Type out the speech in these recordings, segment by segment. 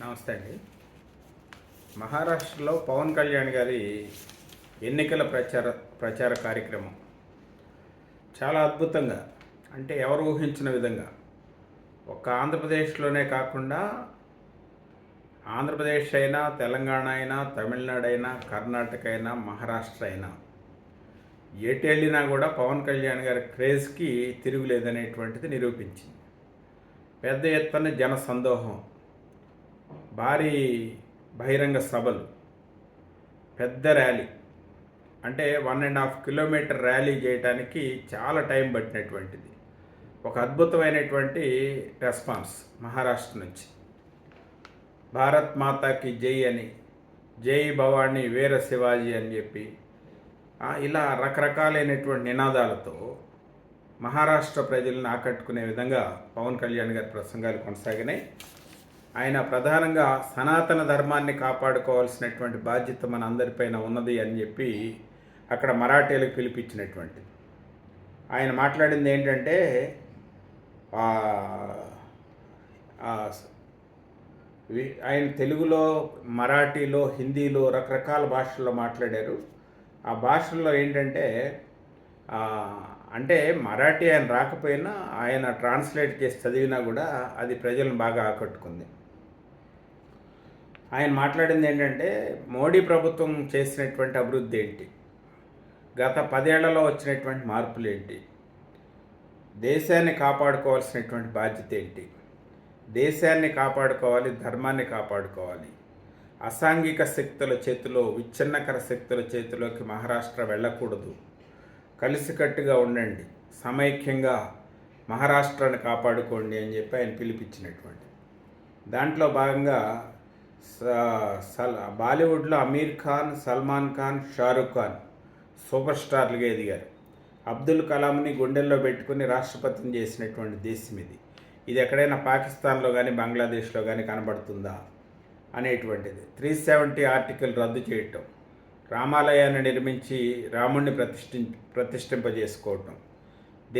నమస్తే అండి. మహారాష్ట్రలో పవన్ కళ్యాణ్ గారి ఎన్నికల ప్రచార ప్రచార కార్యక్రమం. చాలా అద్భుతంగా అంటే ఎవరు ఊహించిన విధంగా. ఒక్క ఆంధ్రప్రదేశ్లోనే కాకుండా ఆంధ్రప్రదేశ్ అయినా తెలంగాణ అయినా తమిళనాడు అయినా కర్ణాటక అయినా మహారాష్ట్ర అయినా. ఎటు వెళ్ళినా కూడా పవన్ కళ్యాణ్ గారి క్రేజ్కి తిరుగులేదనేటువంటిది నిరూపించింది. పెద్ద ఎత్తున జన సందోహం. భారీ బహిరంగ సభలు పెద్ద ర్యాలీ. అంటే one and half kilometre rally చేయడానికి చాలా టైం పట్టినటువంటిది. ఒక అద్భుతమైనటువంటి రెస్పాన్స్ మహారాష్ట్ర నుంచి. భారత్ మాతాకి జై అని జై భవానీ వీర శివాజీ అని చెప్పి ఇలా రకరకాలైనటువంటి నినాదాలతో మహారాష్ట్ర ప్రజలను ఆకట్టుకునే విధంగా పవన్ కళ్యాణ్ గారి ప్రసంగాలు కొనసాగినాయి. ఆయన ప్రధానంగా సనాతన ధర్మాన్ని కాపాడుకోవాల్సినటువంటి బాధ్యత మన అందరిపైన ఉన్నది అని చెప్పి అక్కడ మరాఠీలకు పిలిపించినటువంటిది. ఆయన మాట్లాడింది ఏంటంటే ఆయన తెలుగులో మరాఠీలో హిందీలో రకరకాల భాషల్లో మాట్లాడారు. ఆ భాషల్లో ఏంటంటే అంటే మరాఠీ ఆయన రాకపోయినా ఆయన ట్రాన్స్లేట్ చేసి చదివినా కూడా అది ప్రజలను బాగా ఆకట్టుకుంది. ఆయన మాట్లాడింది ఏంటంటే మోడీ ప్రభుత్వం చేసినటువంటి అభివృద్ధి ఏంటి? గత పదేళ్ళలో వచ్చినటువంటి మార్పులు ఏంటి? దేశాన్ని కాపాడుకోవాల్సినటువంటి బాధ్యత ఏంటి? దేశాన్ని కాపాడుకోవాలి ధర్మాన్ని కాపాడుకోవాలి. అసాంఘిక శక్తుల చేతిలో విచ్ఛిన్నకర శక్తుల చేతిలోకి మహారాష్ట్ర వెళ్ళకూడదు. కలిసికట్టుగా ఉండండి. సమైక్యంగా మహారాష్ట్రాన్ని కాపాడుకోండి అని చెప్పి ఆయన పిలిపించినటువంటి. దాంట్లో భాగంగా బాలీవుడ్లో అమీర్ ఖాన్ సల్మాన్ ఖాన్ షారుఖ్ ఖాన్ సూపర్ స్టార్లుగా ఎదిగారు. అబ్దుల్ కలాంని గుండెల్లో పెట్టుకుని రాష్ట్రపతిని చేసినటువంటి దేశం ఇది. ఇది ఎక్కడైనా పాకిస్తాన్లో కానీ బంగ్లాదేశ్లో కానీ కనబడుతుందా అనేటువంటిది. త్రీ సెవెంటీ ఆర్టికల్ రద్దు చేయటం రామాలయాన్ని నిర్మించి రాముణ్ణి ప్రతిష్ఠి ప్రతిష్ఠింపజేసుకోవటం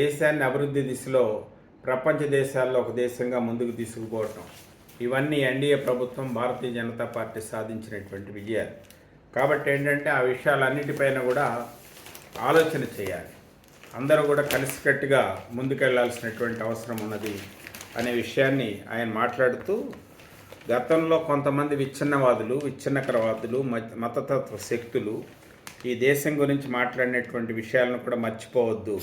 దేశాన్ని అభివృద్ధి దిశలో ప్రపంచ దేశాల్లో ఒక దేశంగా ముందుకు తీసుకుపోవటం ఇవన్నీ ఎన్డీఏ ప్రభుత్వం భారతీయ జనతా పార్టీ సాధించినటువంటి విజయాలు. కాబట్టి ఏంటంటే ఆ విషయాలన్నిటిపైన కూడా ఆలోచన చేయాలి. అందరూ కూడా కలిసికట్టుగా ముందుకెళ్ళాల్సినటువంటి అవసరం ఉన్నది అనే విషయాన్ని ఆయన మాట్లాడుతూ గతంలో కొంతమంది విచ్ఛిన్నవాదులు విచ్ఛిన్నకరవాదులు మత- మతతత్వ శక్తులు ఈ దేశం గురించి మాట్లాడినటువంటి విషయాలను కూడా మర్చిపోవద్దు.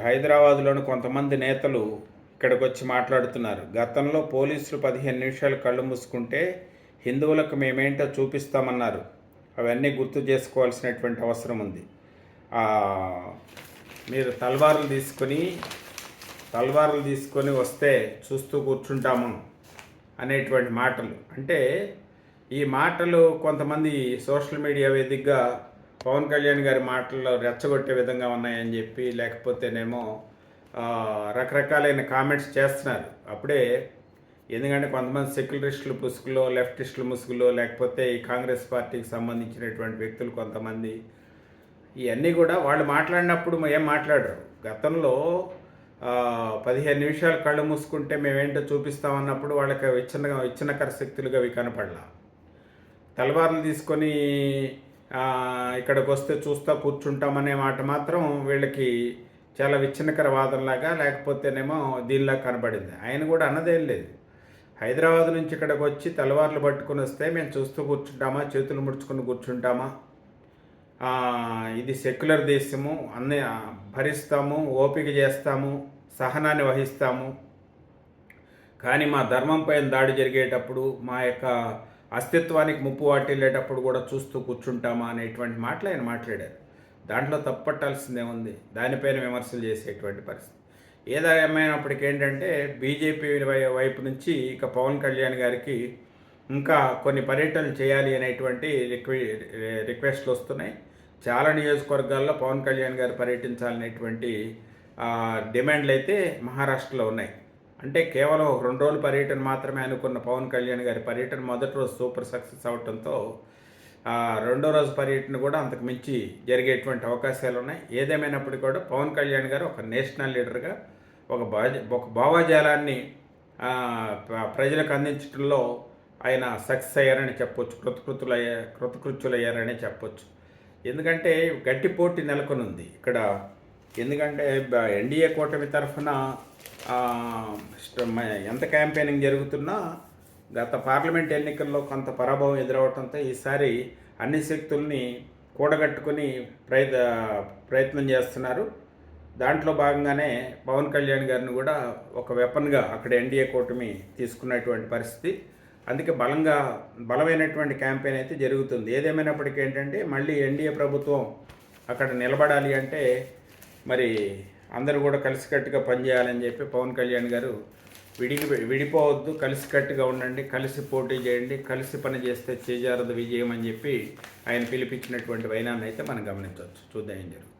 హైదరాబాద్లోని కొంతమంది నేతలు ఇక్కడికి వచ్చి మాట్లాడుతున్నారు. గతంలో పోలీసులు పదిహేను నిమిషాలు కళ్ళు మూసుకుంటే హిందువులకు మేమేంటో చూపిస్తామన్నారు. అవన్నీ గుర్తు చేసుకోవాల్సినటువంటి అవసరం ఉంది. మీరు తల్వార్లు తీసుకొని తల్వార్లు తీసుకొని వస్తే చూస్తూ కూర్చుంటాము అనేటువంటి మాటలు. అంటే ఈ మాటలు కొంతమంది సోషల్ మీడియా వేదికగా పవన్ కళ్యాణ్ గారి మాటల్లో రెచ్చగొట్టే విధంగా ఉన్నాయని చెప్పి లేకపోతేనేమో రకరకాలైన కామెంట్స్ చేస్తున్నారు. అప్పుడే ఎందుకంటే కొంతమంది సెక్యులరిస్టులు ముసుగులో లెఫ్టిస్టులు ముసుగులో లేకపోతే ఈ కాంగ్రెస్ పార్టీకి సంబంధించినటువంటి వ్యక్తులు కొంతమంది ఇవన్నీ కూడా వాళ్ళు మాట్లాడినప్పుడు ఏం మాట్లాడరు. గతంలో పదిహేను నిమిషాలు కళ్ళు మూసుకుంటే మేమేంటో చూపిస్తామన్నప్పుడు వాళ్ళకి విచ్ఛిన్న విచ్ఛిన్నకర శక్తులుగా అవి కనపడలా. తలవార్లు తీసుకొని ఇక్కడికి వస్తే చూస్తా కూర్చుంటామనే మాట మాత్రం వీళ్ళకి చాలా విచ్ఛిన్నకర వాదనలాగా లేకపోతేనేమో దీనిలా కనబడింది. ఆయన కూడా అన్నదేం లేదు. హైదరాబాద్ నుంచి ఇక్కడికి వచ్చి తలవార్లు పట్టుకుని వస్తే మేము చూస్తూ కూర్చుంటామా చేతులు ముడుచుకుని కూర్చుంటామా? ఇది సెక్యులర్ దేశము అన్ని భరిస్తాము ఓపిక చేస్తాము సహనాన్ని వహిస్తాము. కానీ మా ధర్మం పైన దాడి జరిగేటప్పుడు మా యొక్క అస్తిత్వానికి ముప్పు వాటిల్లేటప్పుడు కూడా చూస్తూ కూర్చుంటామా అనేటువంటి మాటలు ఆయన మాట్లాడారు. దాంట్లో తప్పట్టాల్సిందే ఉంది దానిపైన విమర్శలు చేసేటువంటి పరిస్థితి. ఏదేమైనప్పటికీ ఏంటంటే బీజేపీ వై- వైపు నుంచి ఇక పవన్ కళ్యాణ్ గారికి ఇంకా కొన్ని పర్యటనలు చేయాలి అనేటువంటి రిక్వె రిక్వెస్ట్లు వస్తున్నాయి. చాలా నియోజకవర్గాల్లో పవన్ కళ్యాణ్ గారు పర్యటించాలనేటువంటి డిమాండ్లు అయితే మహారాష్ట్రలో ఉన్నాయి. అంటే కేవలం రెండు రోజుల పర్యటన మాత్రమే అనుకున్న పవన్ కళ్యాణ్ గారి పర్యటన మొదటి రోజు సూపర్ సక్సెస్ అవడంతో రెండో రోజు పర్యటన కూడా అంతకు మించి జరిగేటువంటి అవకాశాలు ఉన్నాయి. ఏదేమైనప్పటికీ కూడా పవన్ కళ్యాణ్ గారు ఒక నేషనల్ లీడర్గా ఒక భాజ ఒక భావజాలాన్ని ప్రజలకు అందించడంలో ఆయన సక్సెస్ అయ్యారని చెప్పొచ్చు కృతకృతులయ్య కృతకృత్యులయ్యారని చెప్పొచ్చు. ఎందుకంటే గట్టి పోటీ నెలకొనుంది ఇక్కడ. ఎందుకంటే ఎన్డీఏ కూటమి తరఫున ఎంత క్యాంపెయినింగ్ జరుగుతున్నా గత పార్లమెంట్ ఎన్నికల్లో కొంత పరాభవం ఎదురవడంతో ఈసారి అన్ని శక్తుల్ని కూడగట్టుకుని ప్రయత్ ప్రయత్నం చేస్తున్నారు. దాంట్లో భాగంగానే పవన్ కళ్యాణ్ గారిని కూడా ఒక వెపన్గా అక్కడ ఎన్డీఏ కూటమి తీసుకున్నటువంటి పరిస్థితి. అందుకే బలంగా బలమైనటువంటి క్యాంపెయిన్ అయితే జరుగుతుంది. ఏదేమైనప్పటికీ ఏంటంటే మళ్ళీ ఎన్డీఏ ప్రభుత్వం అక్కడ నిలబడాలి అంటే మరి అందరూ కూడా కలిసికట్టుగా పనిచేయాలని చెప్పి పవన్ కళ్యాణ్ గారు విడిగి విడిపోవద్దు కలిసికట్టుగా ఉండండి కలిసి పోటీ చేయండి కలిసి పని చేస్తే చేజారదు విజయం అని చెప్పి ఆయన పిలిపించినటువంటి వైనాన్ని అయితే మనం గమనించవచ్చు. చూద్దాం ఏం జరుగుతుంది.